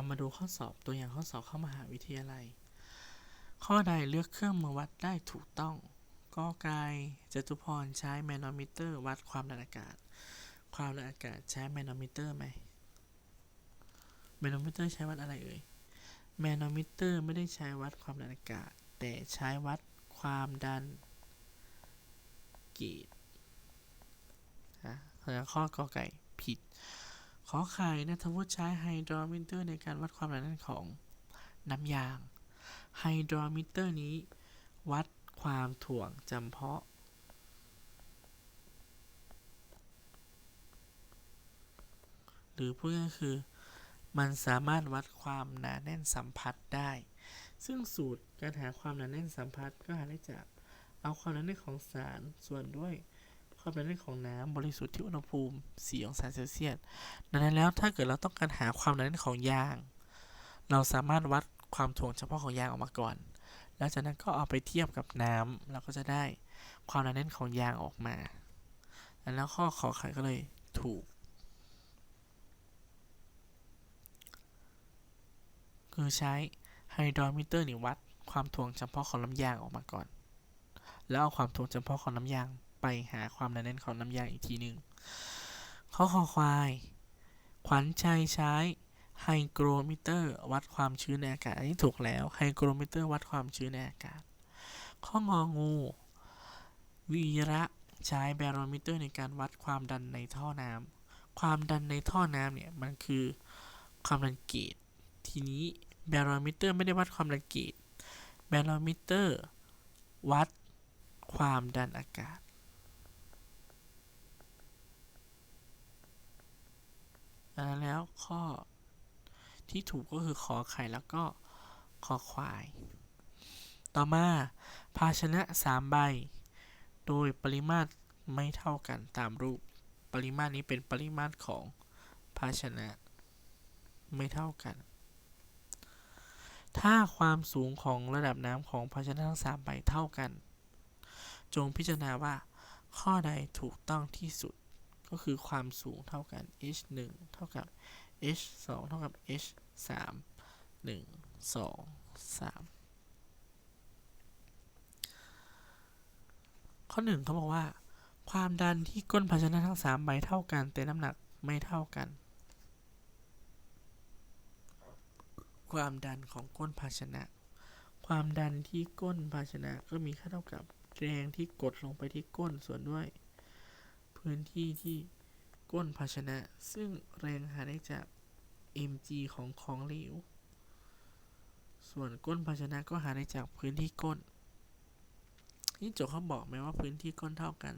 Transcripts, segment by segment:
เรามาดูข้อสอบตัวอย่างข้อสอบเข้ามหาวิทยาลัย ข้อใดเลือกเครื่องมือวัดได้ถูกต้องกอไก่จตุพรใช้แมโนมิเตอร์ วัดความดันอากาศ ความดันอากาศใช้แมโนมิเตอร์ไหมแมโนมิเตอร์ใช้วัดอะไรเอ่ยแมโนมิเตอร์ไม่ได้ใช้วัดความดันอากาศ แต่ใช้วัดความดันเกจนะข้อกอไก่ผิด ขอไข่นัทวุฒิใช้ไฮโดรมิเตอร์ในการวัดความหนาแน่นของน้ำยาง ไฮโดรมิเตอร์นี้ วัดความถ่วงจำเพาะ หรือพูดง่ายคือ มันสามารถวัดความหนาแน่นสัมผัสได้ ซึ่งสูตรการหาความหนาแน่นสัมผัสก็หาได้จาก เอาความหนาแน่นของสารส่วนด้วย ความหนาแน่นของน้ำบริสุทธิ์ที่อุณหภูมิ 4 องศาเซลเซียส ดังนั้นแล้วถ้าเกิดเราต้องการหาความหนาแน่นของยาง เราสามารถวัดความถ่วงเฉพาะของยางออกมาก่อน แล้วจากนั้นก็เอาไปเทียบกับน้ำเราก็จะได้ความหนาแน่นของยางออกมาแล้วข้อขอไข่ก็เลยถูก คือใช้ไฮโดรมิเตอร์นี่วัดความถ่วงเฉพาะของน้ำยางออกมาก่อน แล้วเอาความถ่วงเฉพาะของน้ำยาง ไปหาความหนาแน่นของน้ำยางอีกทีหนึ่งข้อคอควาย ขวัญชัยใช้ไฮโกรมิเตอร์วัดความชื้นในอากาศ อันนี้ถูกแล้วไฮโกรมิเตอร์วัดความชื้นในอากาศ ข้ององู วีระใช้แบโรมิเตอร์ในการวัดความดันในท่อน้ำความดันในท่อน้ำเนี่ยมันคือความดันเกจทีนี้แบโรมิเตอร์ไม่ได้วัดความดันเกจแบโรมิเตอร์วัดความดันอากาศ ดังนั้นแล้วข้อที่ถูกก็คือขอไข่แล้วก็ขอควาย ต่อมา ภาชนะ3ใบ โดยปริมาตรไม่เท่ากันตามรูป ปริมาตรนี้เป็นปริมาตรของภาชนะไม่เท่ากัน ถ้าความสูงของระดับน้ำของภาชนะทั้ง3ใบเท่ากัน จงพิจารณาว่าข้อใดถูกต้องที่สุด ก็คือความสูงเท่ากัน h 1เท่ากับ h 2เท่ากับ h 3 1 2 3 ข้อ 1เขาบอกว่า ความดันที่ก้นภาชนะทั้ง 3 ใบเท่ากัน แต่น้ำหนักไม่เท่ากัน ความดันของก้นภาชนะ ความดันที่ก้นภาชนะก็มีค่าเท่ากับแรงที่กดลงไปที่ก้นส่วนด้วย พื้นที่ที่ก้นภาชนะ ซึ่งแรงหาได้จาก mg ของของเหลว ส่วนก้นภาชนะก็หาได้จากพื้นที่ก้น นี่โจเขาบอกไหมว่าพื้นที่ก้นเท่ากัน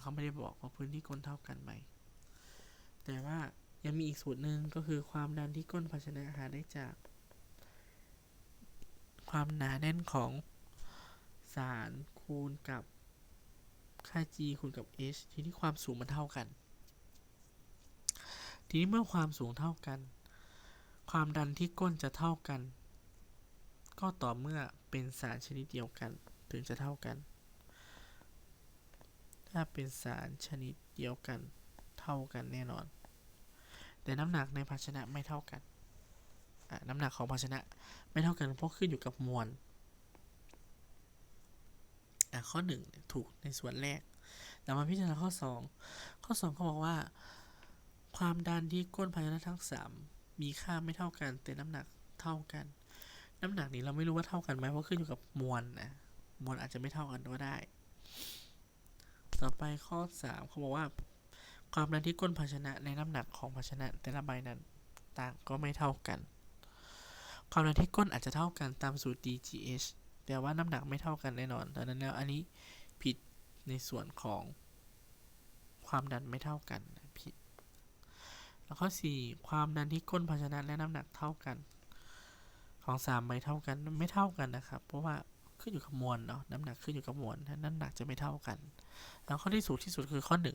เขาไม่ได้บอกว่าพื้นที่ก้นเท่ากันไหม แต่ว่ายังมีอีกสูตรหนึ่งก็คือความดันที่ก้นภาชนะหาได้จาก ความหนาแน่นของสารคูณกับ ค่า g คูณกับ h ทีนี้ความสูงมันเท่ากัน ทีนี้เมื่อความสูงเท่ากัน ความดันที่ก้นจะเท่ากัน ก็ต่อเมื่อเป็นสารชนิดเดียวกัน ถึงจะเท่ากัน ถ้าเป็นสารชนิดเดียวกัน เท่ากันแน่นอน แต่น้ำหนักในภาชนะไม่เท่ากัน น้ำหนักของภาชนะไม่เท่ากันเพราะขึ้นอยู่กับมวล อะข้อหนึ่งถูกในส่วนแรก แต่มาพิจารณาข้อ 2 ข้อ 2 เขาบอกว่า ความดันที่ก้นภาชนะทั้ง 3 มีค่าไม่เท่ากัน แต่น้ำหนักเท่ากัน น้ำหนักนี้เราไม่รู้ว่าเท่ากันไหมเพราะขึ้นอยู่กับมวลนะมวลอาจจะไม่เท่ากันก็ได้ ต่อไปข้อ 3 เขาบอกว่า ความดันที่ก้นภาชนะในน้ำหนักของภาชนะ แต่ละใบนั้นต่างก็ไม่เท่ากัน ความดันที่ก้นอาจจะเท่ากันตามสูตร DGH แต่ว่าน้ำหนักไม่เท่ากันแน่นอนดังนั้นแล้วอันนี้ผิดในส่วนของความดันไม่เท่ากันผิด แล้วข้อ 4 ความดันที่ก้นภาชนะและน้ำหนักเท่ากัน ของ3ใบเท่ากันไม่เท่ากันนะครับ เพราะว่าขึ้นอยู่กับมวลเนาะน้ำหนักขึ้นอยู่กับมวลน้ำหนักจะไม่เท่ากัน แล้วข้อที่สูงที่สุดคือข้อ 1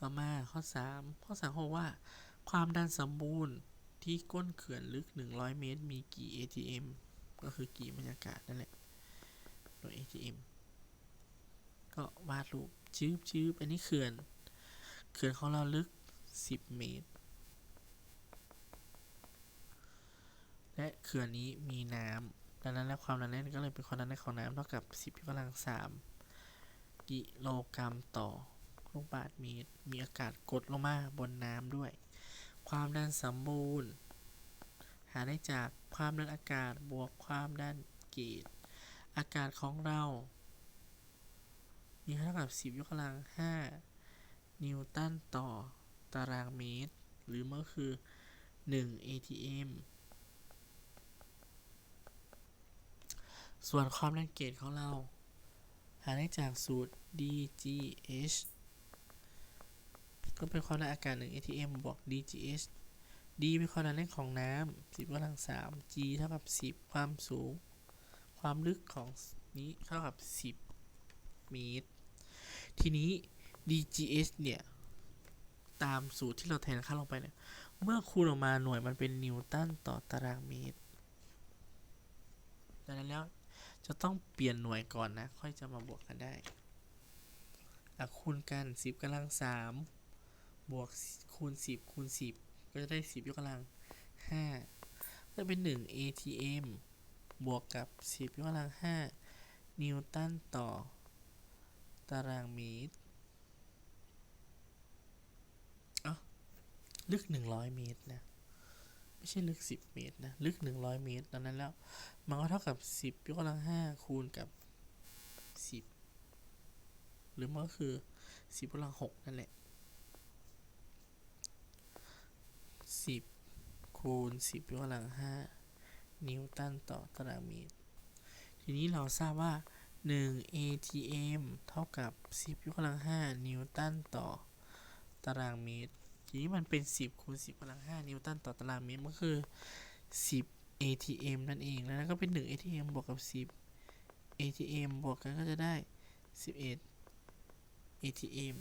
ต่อมาข้อ 3 ข้อ3เขาบอกว่า ความดันสมบูรณ์ ที่ก้นเขื่อนลึก 100 เมตร มีกี่ atm ก็คือกี่บรรยากาศนั่นแหละโดย atm ก็วาดรูปชื้บชื้บอันนี้เขื่อน เขื่อนของเราลึก 10 เมตร และเขื่อนนี้มีน้ำดังนั้นแล้วความหนาแน่นก็เลยเป็นความหนาแน่นของน้ำเท่ากับ 10ยกกำลัง 3 กิโลกรัมต่อลูกบาศก์เมตร มีอากาศกดลงมาบนน้ำด้วย ความดันสมบูรณ์ หาได้จากความดันอากาศบวกความดันเกจอากาศของเรา มีค่าเท่ากับ 10 ยกกำลัง 5 นิวตันต่อตารางเมตร หรือมันก็คือ 1 atm ส่วนความดันเกจของเรา หาได้จากสูตร dgh ก็เป็นความดันอากาศ1 atm บวก dgh d เป็นความดันแน่นของน้ำ10กำลัง 3 g เท่ากับ 10 ความสูง ความลึกของนี้เท่ากับ 10 เมตร ทีนี้ dgh เนี่ย ตามสูตรที่เราแทนค่าลงไปเนี่ย เมื่อคูณออกมาหน่วยมันเป็นนิวตันต่อตารางเมตรดังนั้นแล้วจะต้องเปลี่ยนหน่วยก่อนนะ ค่อยจะมาบวกกันได้คูณกัน 10กำลัง3 บวกคูณ 10 คูณ 10 ก็จะได้ 10 ยกกำลัง 5 ก็เป็น 1 atm บวกกับ 10 ยกกำลัง 5 นิวตันต่อ ตารางเมตรอ้าลึก 100 เมตรนะไม่ใช่ลึก 10 เมตรนะ ลึก 100 เมตรดังนั้นแล้ว มันก็เท่ากับ 10 ยกกำลัง 5 คูณกับ 10 หรือมันก็คือ 10ยกกำลัง 6 นั่นแหละ 10 คูณ 10ยกกำลัง 5 นิวตันต่อตารางเมตร ทีนี้เราทราบว่า 1 atm เท่ากับ 10ยกกำลัง 5 นิวตันต่อตารางเมตร ทีนี้มันเป็น 10 คูณ 10กำลัง 5 นิวตันต่อตารางเมตร มันก็คือ 10 atm นั่นเอง แล้วก็เป็น 1 atm บวกกับ 10 atm บวกกันก็จะได้ 11 atm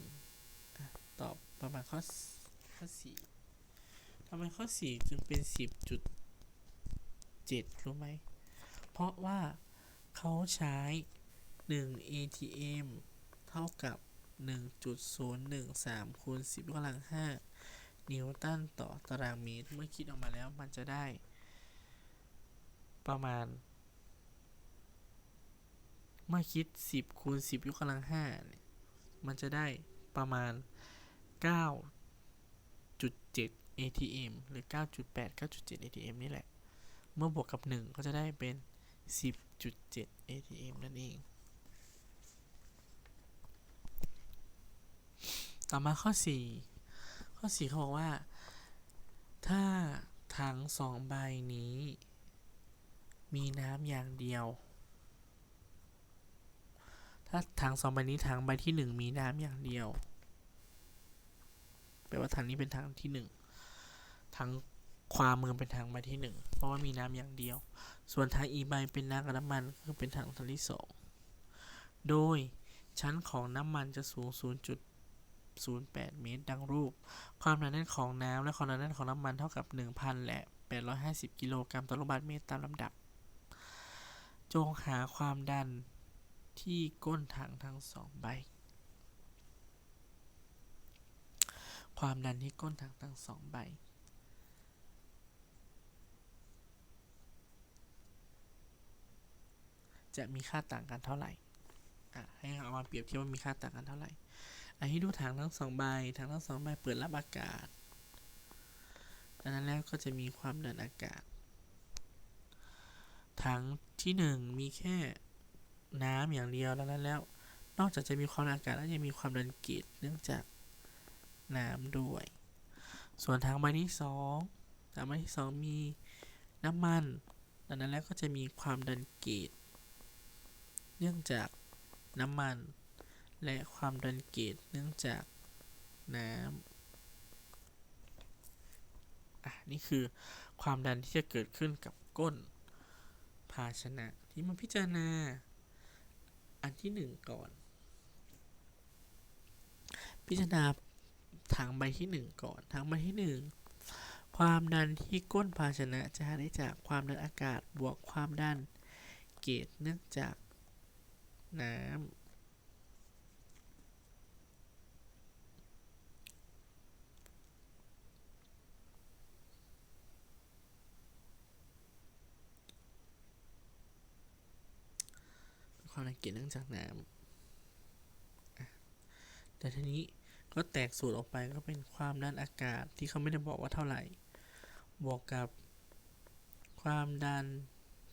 ตอบประมาณข้อข้อ4 ทำไมข้อ 4 จึงเป็น 10.7 รู้ไหม เพราะว่าเขาใช้ 1 atm เท่ากับ 1.013คูณ10กำลัง 5 นิวตันต่อตารางเมตร เมื่อคิดออกมาแล้วมันจะได้ ประมาณ เมื่อคิด 10คูณ10ยกกำลัง5เนี่ยมันจะได้ประมาณ 9.7 ATM หรือ 9.8 9.7 ATM นี่แหละ เมื่อบวกกับ 1 ก็จะได้เป็น 10.7 ATM นั่นเอง ต่อมาข้อ 4 ข้อ 4 เขาบอกว่า ถ้าถังสองใบนี้ มีน้ำอย่างเดียว ถ้าถังสองใบนี้ถังใบที่ 1 มีน้ำอย่างเดียวแปลว่าถังนี้เป็นถังที่ 1 ทางความเมือเป็นทางไปที่หนึ่งเพราะว่ามีน้ำอย่างเดียว ส่วนทางอีใบเป็นน้ำกับน้ำมันคือเป็นทางทันที่สองโดยชั้นของน้ำมันจะสูง 0.08 เมตร ดังรูป ความหนาแน่นของน้ำและความหนาแน่นของน้ำมันเท่ากับ 1,000แหละ 850 กิโลกรัมต่อลูกบาศก์เมตรตามลำดับ จงหาความดันที่ก้นถังทั้งสองใบ ความดันที่ก้นถังทั้งสองใบ จะมีค่าต่างกันเท่าไหร่อะให้เอามาเปรียบเทียบว่ามีค่าต่างกันเท่าไหร่อันนี้ดูถังทั้งสองใบถังทั้งสองใบเปิดรับอากาศดังนั้นแล้วก็จะมีความดันอากาศ ถังที่หนึ่งมีแค่น้ำอย่างเดียวดังนั้นแล้ว นอกจากจะมีความดันอากาศแล้วยังมีความดันเกจเนื่องจากน้ำด้วย ส่วนถังใบที่สองถังใบที่สองมีน้ำมันดังนั้นแล้วก็จะมีความดันเกจ เนื่องจากน้ำมัน และความดันเกจเนื่องจากน้ำอะนี่คือความดันที่จะเกิดขึ้นกับก้นภาชนะที่มาพิจารณา อันที่หนึ่งก่อน พิจารณาถังใบที่หนึ่งก่อนถังใบที่หนึ่งความดันที่ก้นภาชนะจะได้จากความดันอากาศบวกความดันเกจเนื่องจาก น้ำความละเอียดเนื่องจากน้ำแต่ทีนี้ก็แตกสูตรออกไปก็เป็นความดันอากาศที่เขาไม่ได้บอกว่าเท่าไหร่ บวกกับความดัน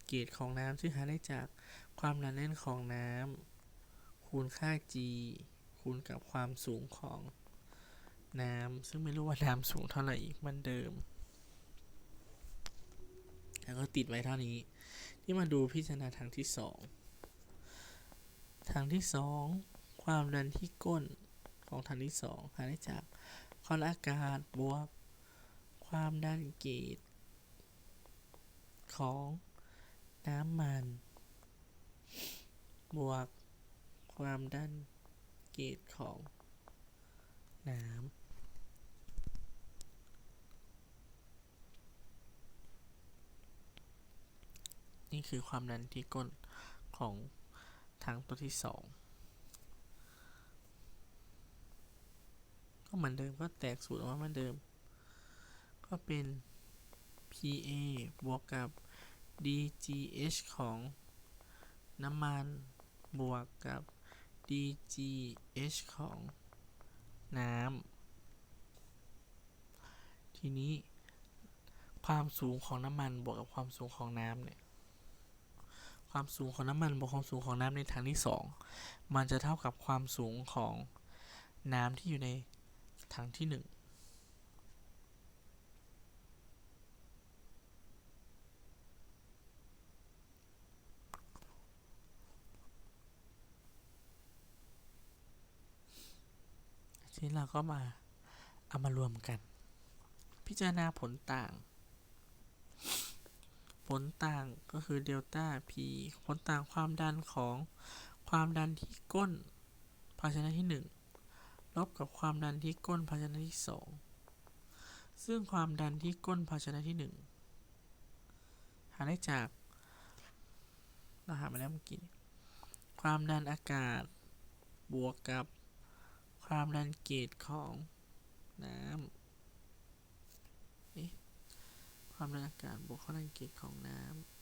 เกรดของน้ำที่หาได้จาก ความหนาแน่นของน้ำคูณค่า g คูณกับความสูงของน้ำซึ่งไม่รู้ว่าน้ำสูงเท่าไหร่อีกมันเดิม แล้วก็ติดไว้เท่านี้ ที่มาดูพิจารณาทางที่สองทางที่สองความดันที่ก้นของทางที่สองหาได้จากความอากาศบวก ความดันเกรดของน้ำมัน บวกความดันเกรดของน้ำนี่คือความดันที่ก้นของทางตัวที่สองก็เหมือนเดิมก็แตกสูตรออกมาเหมือนเดิม ก็เป็น PA บวกกับ DGH ของน้ำมัน บวกกับ dgh ของน้ำ ทีนี้ความสูงของน้ำมันบวกกับความสูงของน้ำเนี่ย ความสูงของน้ำมันบวกความสูงของน้ำในถังที่ 2 มันจะเท่ากับความสูงของน้ำที่อยู่ในถังที่ 1 นี้เราก็มาเอามารวมกัน พิจารณาผลต่าง ผลต่างก็คือเดลต้า P ผลต่างความดันของความดันที่ก้นภาชนะที่ 1 ลบกับความดันที่ก้นภาชนะที่ 2 ซึ่งความดันที่ก้นภาชนะที่ 1 หาได้จากเราหามาแล้วเมื่อกี้ความดันอากาศบวกกับ ความดันเกรดของน้ำเอ๊ะความดันอากาศบวกความดันเกรดของน้ำ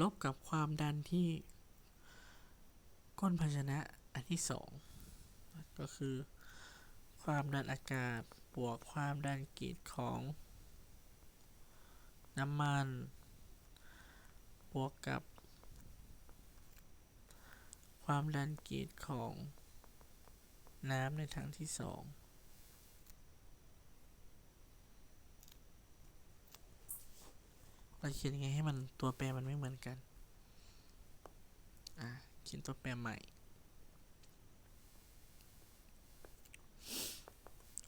ลบกับความดันที่ก้นภาชนะอันที่สองก็คือ ความดันอากาศบวกความดันเกรดของ น้ำมัน บวกกับ ความดันเกรดของน้ำในทางที่สองเราเขียนยังไงให้มันตัวแปรมันไม่เหมือนกัน อะเขียนตัวแปรใหม่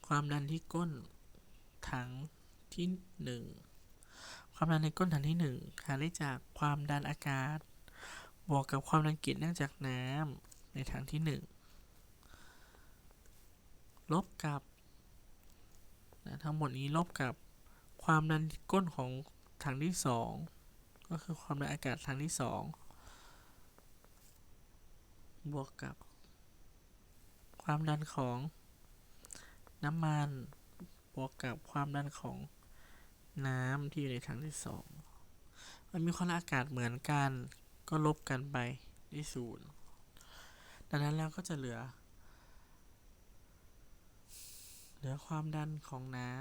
ความดันที่ก้นถังที่หนึ่ง ความดันในก้นถังที่หนึ่งหาได้จากความดันอากาศ บวกกับความดันเกล็ดเนื่องจากน้ำในถังที่หนึ่งลบกับนะทั้งหมดนี้ลบกับความดันก้นของถังที่สองก็คือความดันอากาศถังที่สองบวกกับ ความดันของน้ำมัน บวกกับความดันของ น้ำที่อยู่ในถังที่สองมันมีความอากาศเหมือนกัน ก็ลบกันไปได้ศูนย์ดังนั้นแล้วก็จะเหลือ เหลือความดันของน้ำ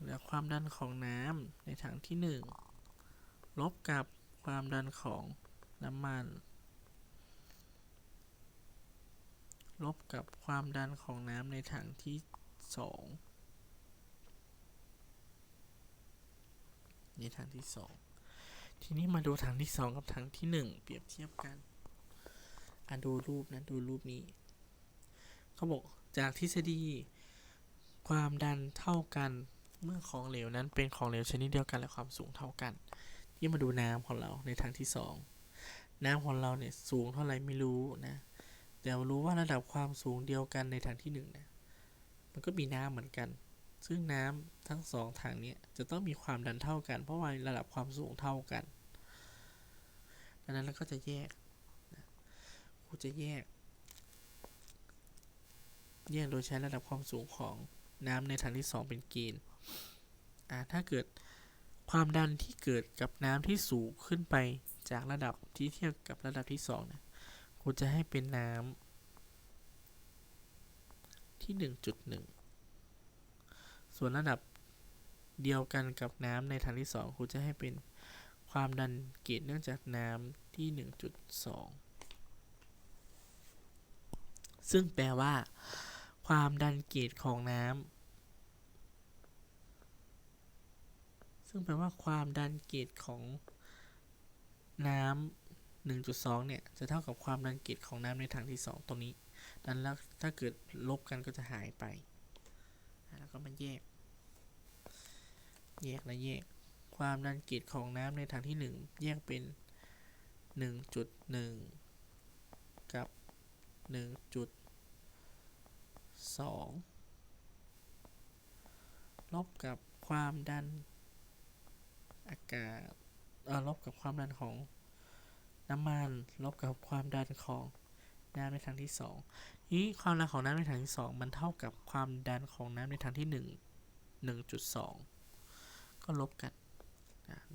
เหลือความดันของน้ำในถังที่หนึ่งลบกับความดันของน้ำมัน ลบกับความดันของน้ำในถังที่สอง ในถังที่สองทีนี้มาดูถังที่สองกับถังที่หนึ่งเปรียบเทียบกันอะดูรูปนะดูรูปนี้เขาบอกจากทฤษฎีความดันเท่ากันเมื่อของเหลวนั้นเป็นของเหลวชนิดเดียวกันและความสูงเท่ากัน ที่มาดูน้ำของเราในทางที่สองน้ำของเราเนี่ยสูงเท่าไหร่ไม่รู้นะแต่รู้ว่าระดับความสูงเดียวกันในทางที่หนึ่งนะมันก็มีน้ำเหมือนกัน ซึ่งน้ำทั้งสองทางนี้จะต้องมีความดันเท่ากัน เพราะว่าระดับความสูงเท่ากัน ดังนั้นเราก็จะแยกนะครูจะแยก แยกโดยใช้ระดับความสูงของน้ำในถังที่ 2 เป็นเกณฑ์อ่าถ้าเกิดความดันที่เกิดกับน้ำที่สูงขึ้นไปจากระดับที่เทียบกับระดับที่2เนี่ยกูจะให้เป็นน้ำที่ 1.1 ส่วนระดับเดียวกันกับน้ำในถังที่2กูจะให้เป็นความดันเกรดเนื่องจากน้ำที่ 1.2 ซึ่งแปลว่า ความดันเกรดของน้ำซึ่งแปลว่าความดันเกรดของน้ำ1.2 เนี่ย จะเท่ากับความดันเกรดของน้ำในถังที่ 2 ตรงนี้ ดังนั้นแล้วถ้าเกิดลบกันก็จะหายไป แล้วก็มาแยก แยกและแยก ความดันกรดของน้ำในถังที่ 1 แยกเป็น 1.1 กับ 1.2 ลบกับความดันอากาศลบกับความดันของน้ำมัน ลบกับความดันของน้ำในถังที่สองนี้ความดันของน้ำในถังที่สองมันเท่ากับความดันของน้ำในถังที่หนึ่งหนึ่งจุดสอง ก็ลบกัน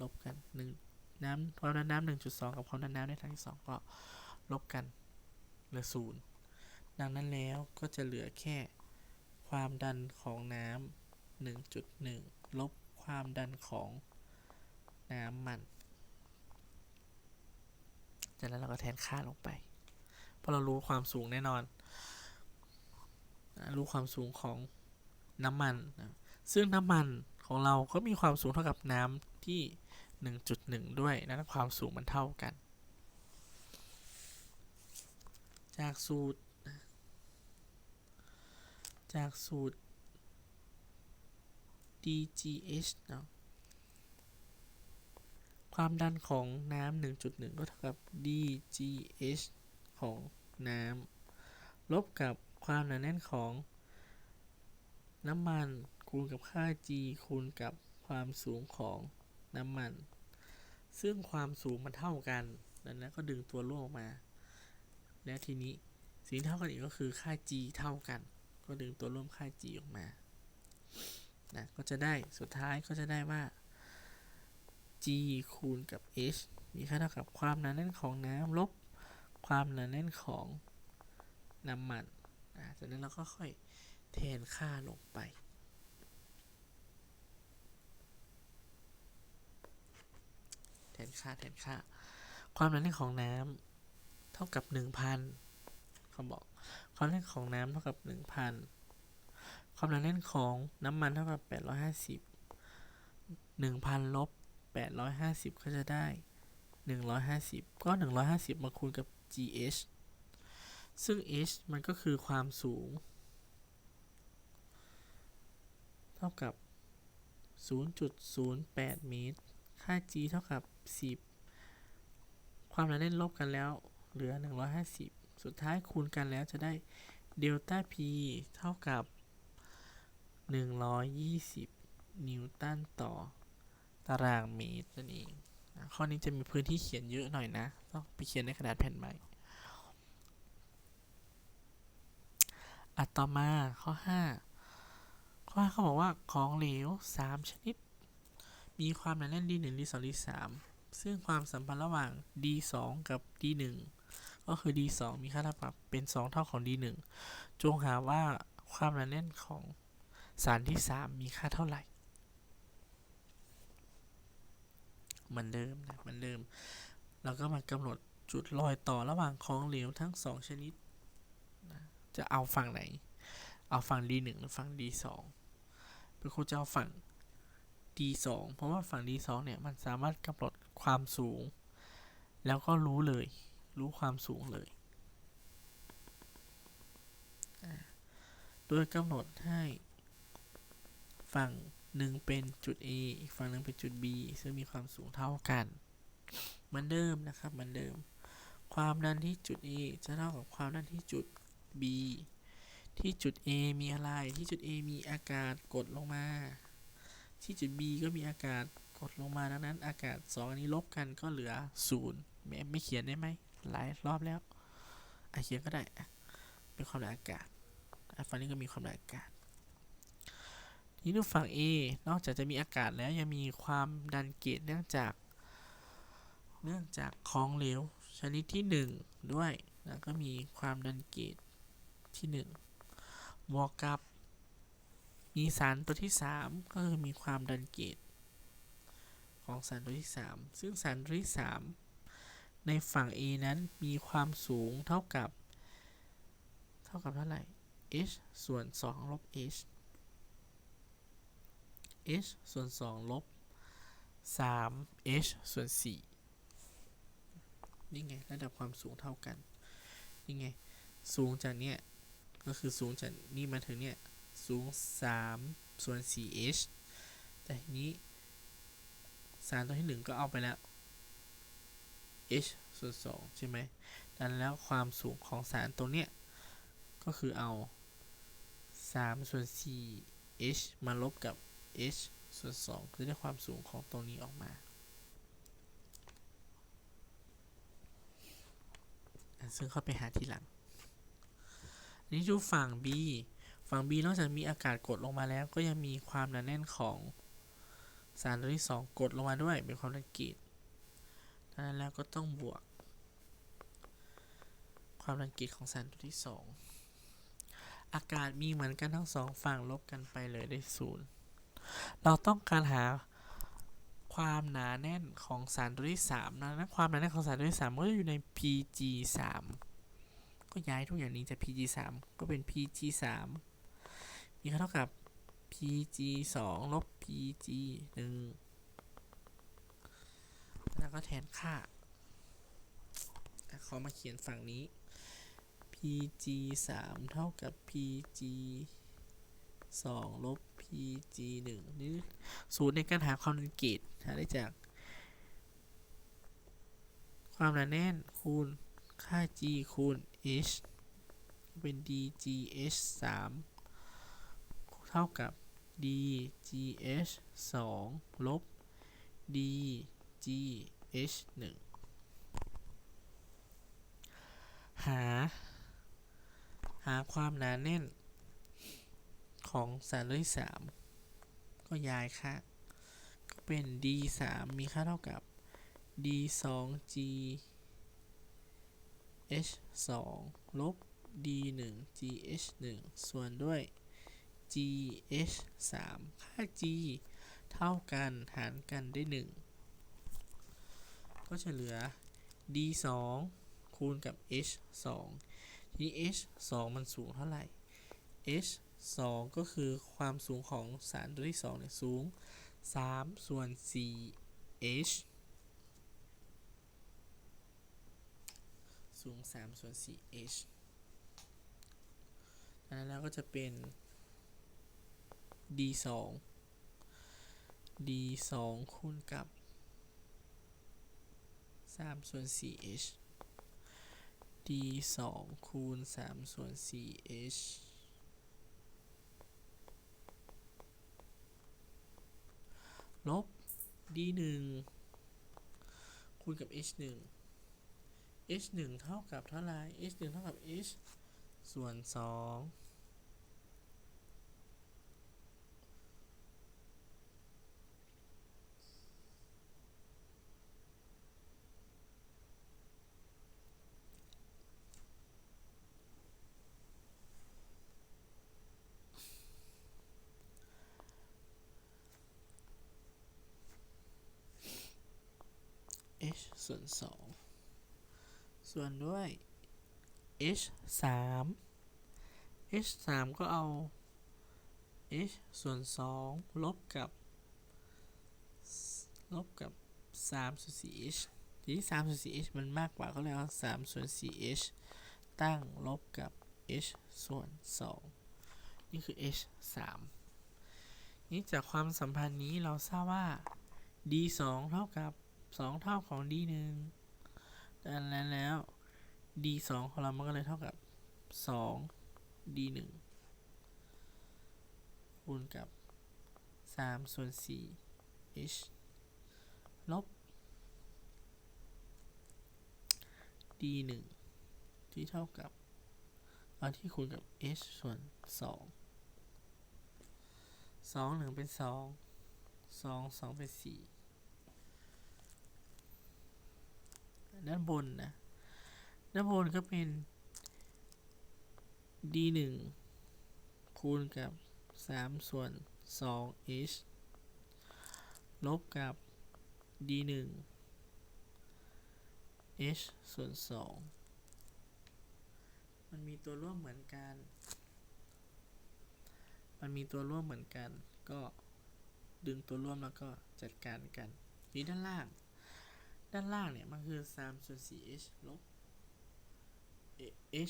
ลบกันหนึ่งน้ำความดันน้ำหนึ่งจุดสองกับความดันน้ำในถังที่สองก็ลบกันเหลือศูนย์ดังนั้นแล้วก็จะเหลือแค่ความดันของน้ำหนึ่งจุดหนึ่งลบความดันของน้ำมัน จากนั้นเราก็แทนค่าลงไป เพราะเรารู้ความสูงแน่นอน รู้ความสูงของน้ำมัน ซึ่งน้ำมัน ของเราก็มีความสูงเท่ากับน้ำที่ 1.1 ด้วยนั้นความสูงมันเท่ากัน จากสูตร จากสูตร dgh เนาะความดันของน้ำ1.1 ก็เท่ากับ dgh ของน้ำลบกับความหนาแน่นของน้ำมันคูณกับค่า g คูณกับความสูงของน้ำมัน ซึ่งความสูงมันเท่ากันดังนั้นก็ดึงตัวร่วมออกมา และทีนี้สิ่งเท่ากันอีกก็คือค่า g เท่ากัน ก็ดึงตัวร่วมค่า g ออกมานะก็จะได้สุดท้ายก็จะได้ว่า g คูณกับ h มีค่าเท่ากับความหนาแน่นของน้ำลบความหนาแน่นของน้ำมัน อ่าจากนั้นเราก็ค่อยแทนค่าลงไป แทนค่าแทนค่า ความหนาแน่นของน้ำ เท่ากับหนึ่งพันเขาบอก ความหนาแน่นของน้ำเท่ากับหนึ่งพันความหนาแน่นของน้ำมันเท่ากับแปดร้อยห้าสิบหนึ่งพันลบแปดร้อยห้าสิบก็จะได้หนึ่งร้อยห้าสิบก็หนึ่งร้อยห้าสิบมาคูณกับ gh ซึ่ง h มันก็คือความสูง เท่ากับ 0.08 เมตร ค่า g เท่ากับ 10 ความหนาแน่นลบกันแล้วเหลือ 150 สุดท้ายคูณกันแล้วจะได้เดลต้า p เท่ากับ 120 นิวตันต่อตารางเมตรนั่นเองข้อนี้จะมีพื้นที่เขียนเยอะหน่อยนะ ต้องไปเขียนในกระดาษแผ่นใหม่อะต่อมาข้อ 5 ข้อ5เขาบอกว่าของเหลว 3 ชนิด มีความหนาแน่น D1 D2 D3 ซึ่งความสัมพันธ์ระหว่าง D2 กับ D1 ก็คือ D2 มีค่าเท่ากับเป็น 2 เท่าของ D1 จงหาว่าความหนาแน่นของสารที่ 3 มีค่าเท่าไหร่เหมือนเดิมนะเหมือนเดิม เราก็มากำหนดจุดรอยต่อระหว่างของเหลวทั้ง 2 ชนิดนะจะเอาฝั่งไหน เอาฝั่ง D1 หรือฝั่ง D2 เป็นครูจะเอาฝั่ง D2 เพราะว่าฝั่ง D2 เนี่ยมันสามารถกำหนดความสูง แล้วก็รู้เลย รู้ความสูงเลย โดยกำหนดให้ฝั่งหนึ่งเป็นจุด A อีกฝั่งหนึ่งเป็นจุด B ซึ่งมีความสูงเท่ากันเหมือนเดิมนะครับเหมือนเดิม ความดันที่จุด A จะเท่ากับความดันที่จุด B ที่จุด A มีอะไร ที่จุด A มีอากาศกดลงมา ที่จุด B ก็มีอากาศกดลงมาดังนั้น อากาศ 2 อันนี้ลบกันก็เหลือ0แม้ไม่เขียนได้ไหมหลายรอบแล้วอเขียนก็ได้เป็นความดันอากาศฝั่งนี้ก็มีความดันอากาศนี้ดูฝั่ง A นอกจากจะมีอากาศแล้วยังมีความดันเกจเนื่องจาก เนื่องจากของเหลวชนิดที่หนึ่งด้วยแล้วก็มีความดันเกจที่หนึ่งบวกกับ มีสารตัวที่สามก็คือมีความดันเกจของสารตัวที่สามซึ่งสารตัวที่สามในฝั่ง A นั้นมีความสูงเท่ากับ เท่ากับเท่าไหร่ h ส่วน 2 ลบ h h ส่วน 2 ลบ 3 h ส่วน 4 นี่ไง ระดับความสูงเท่ากัน นี่ไง สูงจากเนี้ย ก็คือสูงจากนี่มาถึงเนี้ย สูง 3 ส่วน 4 h แต่ทีนี้สารตัวที่ 1 ก็เอาไปแล้ว h ส่วน 2 ใช่ไหมดังนั้นแล้วความสูงของสารตัวเนี้ย ก็คือเอา 3 ส่วน 4 h มาลบกับ h ส่วน 2 คือได้ความสูงของตรงนี้ออกมาซึ่งเข้าไปหาทีหลังนนี้ดูฝั่ง B ฝั่ง B นอกจากมีอากาศกดลงมาแล้ว ก็ยังมีความหนาแน่นของสารตัวที่ 2 กดลงมาด้วยเป็นความดันเกจดังนั้นแล้วก็ต้องบวก ความดันเกจของสารตัวที่ 2 อากาศมีเหมือนกันทั้งสองฝั่งลบกันไปเลยได้ศูนย์เราต้องการหาความหนาแน่นของสารตัวที่3นะนะความหนาแน่นของสารตัวที่ 3 ก็จะอยู่ใน Pg 3ก็ย้ายทุกอย่างนี้จาก Pg 3ก็เป็น Pg 3 มีค่าเท่ากับ Pg 2ลบ Pg 1แล้วก็แทนค่าเขามาเขียนฝั่งนี้ Pg 3เท่ากับ Pg 2ลบ Pg 1นี่สูตรในการหาความดันเกจหาได้จาก ความหนาแน่นคูณค่า g คูณ h เป็น dgh 3 ท่ากับ dgh 2ลบ dgh 1หา หาความหนาแน่น ของสารตัวที่สามก็ย้ายค่าก็เป็น d 3มีค่าเท่ากับ d 2 g h 2ลบ d 1 g h 1ส่วนด้วย g h 3 ค่า g เท่ากันหารกันได้ 1 ก็จะเหลือ d 2คูณกับ h 2ทีนี้ h 2มันสูงเท่าไหร่ h 2ก็คือความสูงของสารตัวที่2เนี่ยสูง 3 ส่วน 4 h สูง 3 ส่วน 4 h ดังนั้นแล้วก็จะเป็น d 2 d 2คูณกับ3ส่วน 4 h d 2คูณ3ส่วน 4 h ลบ d 1คูณกับ h 1 h 1เท่ากับเท่าไร h 1เท่ากับ h ส่วน 2 h ส่วน 2 ส่วนด้วย h 3 h 3ก็เอา h ส่วน 2 ลบกับ ลบกับ3ส่วน 4h ทีนี้3ส่วน 4h มันมากกว่าก็เลยเอา3ส่วน 4h ตั้งลบกับ h ส่วน 2 นี่คือ h 3นี่จากความสัมพันธ์นี้เราทราบว่า d 2เท่ากับ 2 เท่าของ d 1 ดังนั้นแล้ว d 2 ของเรามันก็เลยเท่ากับ 2 d 1 คูณกับ 3 ส่วน4 h ลบ d 1 ที่เท่ากับเอาที่คูณกับ h ส่วนสองสองหนึ่งเป็นสองสองสองเป็นสี่ ด้านบนนะ ด้านบนก็เป็น d หนึ่งคูณกับสามส่วนสอง h ลบกับ d หนึ่ง h ส่วนสองมันมีตัวร่วมเหมือนกัน มันมีตัวร่วมเหมือนกัน ก็ดึงตัวร่วมแล้วก็จัดการกัน นี่ด้านล่าง ด้านล่างเนี่ยมันคือ3ส่วน 4 h ลบ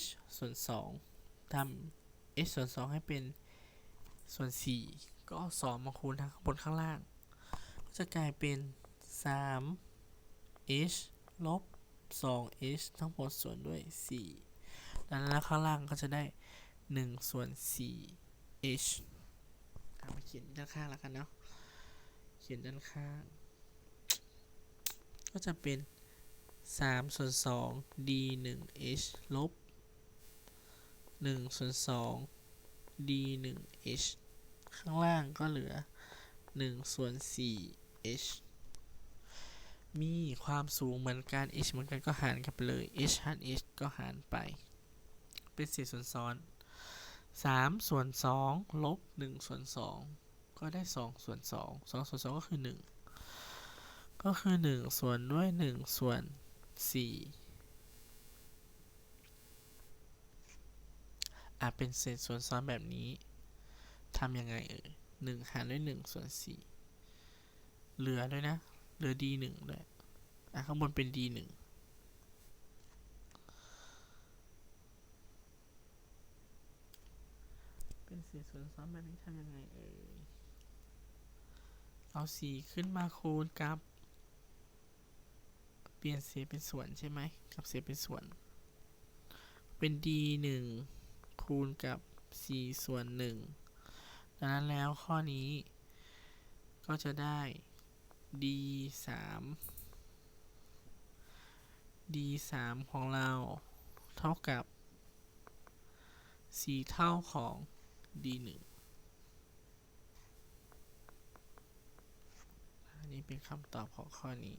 h ส่วน 2ทำ h ส่วน 2 ให้เป็นส่วน 4 ก็เอา2มาคูณทั้งข้างบนข้างล่าง ก็จะกลายเป็น3 h ลบ 2 h ทั้งหมดส่วนด้วย 4 ดังนั้นข้างล่างก็จะได้ 1 ส่วน 4 h เอามาเขียนด้านข้างแล้วกันเนาะ เขียนด้านข้าง ก็จะเป็น3ส่วน2 d 1 h ลบ1ส่วน2 d 1 h ข้างล่างก็เหลือ1ส่วน4 h มีความสูงเหมือนกัน h เหมือนกันก็หารกันไปเลย h หาร h ก็หารไป เป็น4ส่วนซ้อน3ส่วน2ลบ1ส่วน2ก็ได้ 2 ส่วน 2 2 ส่วน 2 ก็คือ 1 ก็คือ1ส่วนด้วย1ส่วน4อาจเป็นเศษส่วนซ้อนแบบนี้ทำยังไงเอ่ย1หารด้วย1ส่วน4เหลือด้วยนะ เหลือ d 1ด้วยอะข้างบนเป็น d 1เป็นเศษส่วนซ้อนแบบนี้ทำยังไงเอ่ย เอา4ขึ้นมาคูณกับ ปลี่ยนเศษเป็นส่วนใช่ไหมกับเศษเป็นส่วน เป็น d 1คูณกับ 4 ส่วน 1 ดังนั้นแล้วข้อนี้ก็จะได้ d 3 d 3ของเราเท่ากับ 4 เท่าของ d 1อันนี้เป็นคำตอบของข้อนี้